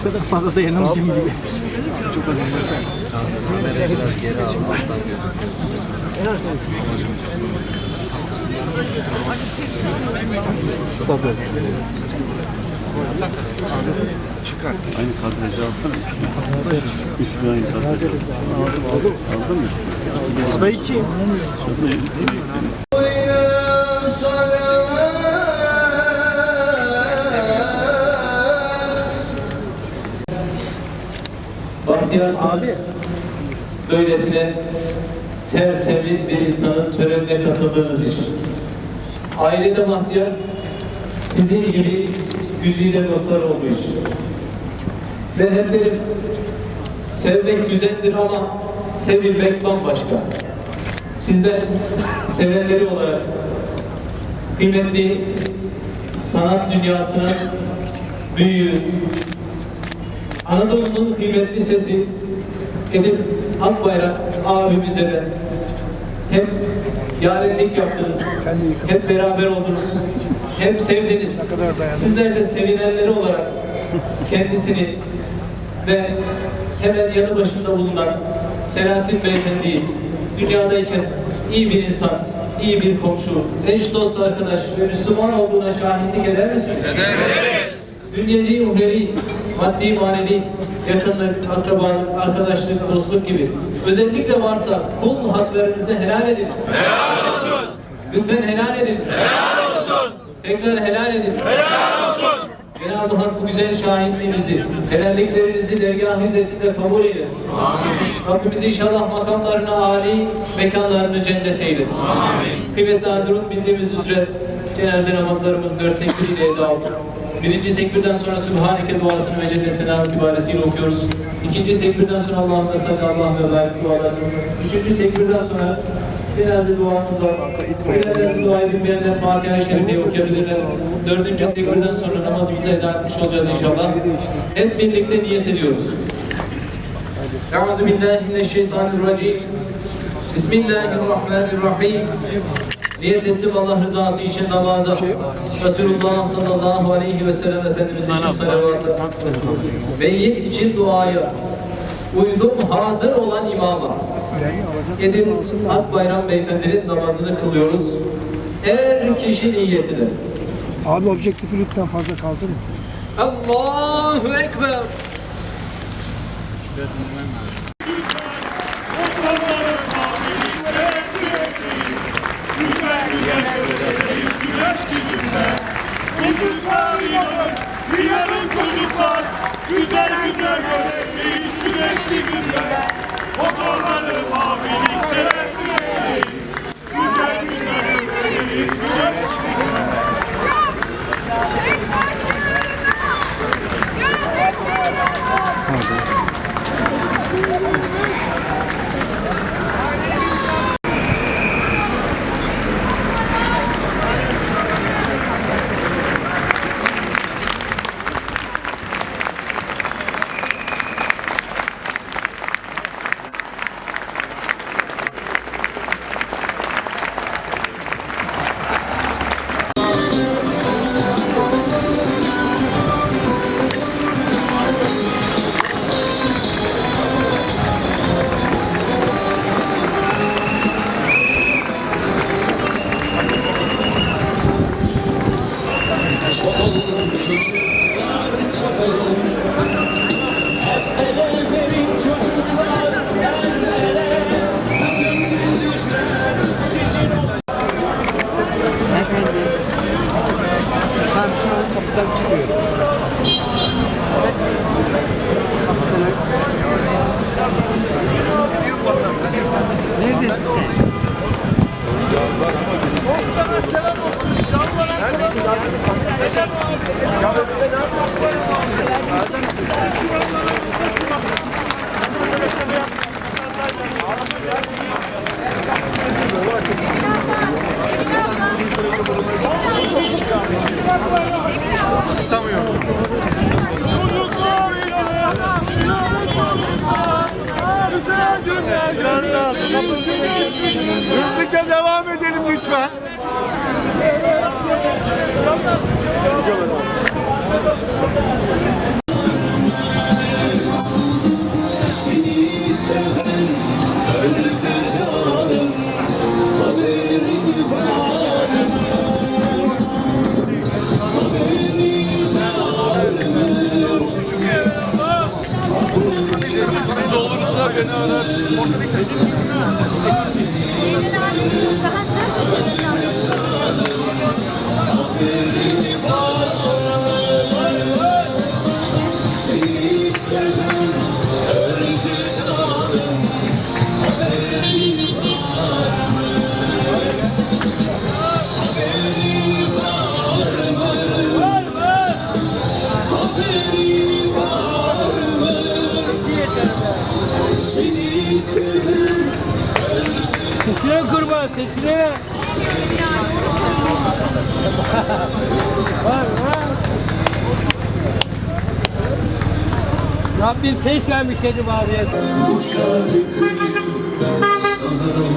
Bu kadar fazla dayanamayacağım gibi. Çok. Biraz geri almaktan Aynı kadrajı alsana. Üstüne aynı kadrajı. Aldın mı? Sıra iki. Bahtiyarsınız. Böylesine tertemiz bir insanın törenine katıldığınız için. Ailede bahtiyar sizin gibi güzide dostlar olduğu için. Ve hep derim sevmek güzeldir ama sevilmek bambaşka. Sizler sevenleri olarak kıymetli sanat dünyasının büyüğü, Anadolu'nun kıymetli sesi Edip Akbayrak abimize de hep yarenlik yaptınız, hep beraber oldunuz, hep sevdiniz. Sizler de sevinenleri olarak kendisini ve hemen yanı başında bulunan Selahattin Beyefendi'yi dünyadayken iyi bir insan, iyi bir komşu, eş dost arkadaş ve Müslüman olduğuna şahitlik eder misiniz? dünyevi, uhrevi, maddi, manevi, yakınlık, akrabalık, arkadaşlık, dostluk gibi özellikle varsa kul haklarınızı helal ediniz. Helal olsun. Lütfen helal ediniz. Helal olsun. Tekrar helal ediniz. Helal olsun. Cenab-ı Hak bu güzel şahitliğinizi, helalliklerinizi dergah hizmetinde kabul eylesin. Amin. Rabbimiz inşallah makamlarını âli, mekanlarını cennet eylesin. Amin. Kıymetli Hazırun bildiğimiz üzere cenaze namazlarımız dört tekbiriyle eda oldu. Birinci tekbirden sonra Sübhaneke duasını ve Celle Selam kibaresiyle okuyoruz. İkinci tekbirden sonra Allah'ın salli Allah ve barik dualarını. Üçüncü tekbirden sonra cenaze duamız var. Bilenler duayı bilmeyenler Fatiha-i Şerife'yi okuyabilirler. Dördüncü tekbirden sonra namazımızı eda etmiş olacağız inşallah. Hep birlikte niyet ediyoruz. Euzu billahi mineşşeytanirracim. Bismillahirrahmanirrahim. Niyet ettim Allah rızası için namaza. Resulullah sallallahu aleyhi ve sellem Efendimiz için salavatı. Meyyit için duaya. Uydum hazır olan imama. Edin Akbayram Beyefendi'nin namazını kılıyoruz. Her kişi niyetine. Abi objektifi lütfen fazla kaldırma. Allahu Ekber. Çocuklar Hızlıca devam edelim lütfen. Rabbim ses vermiş dedi bari. Bu şarkıyı sana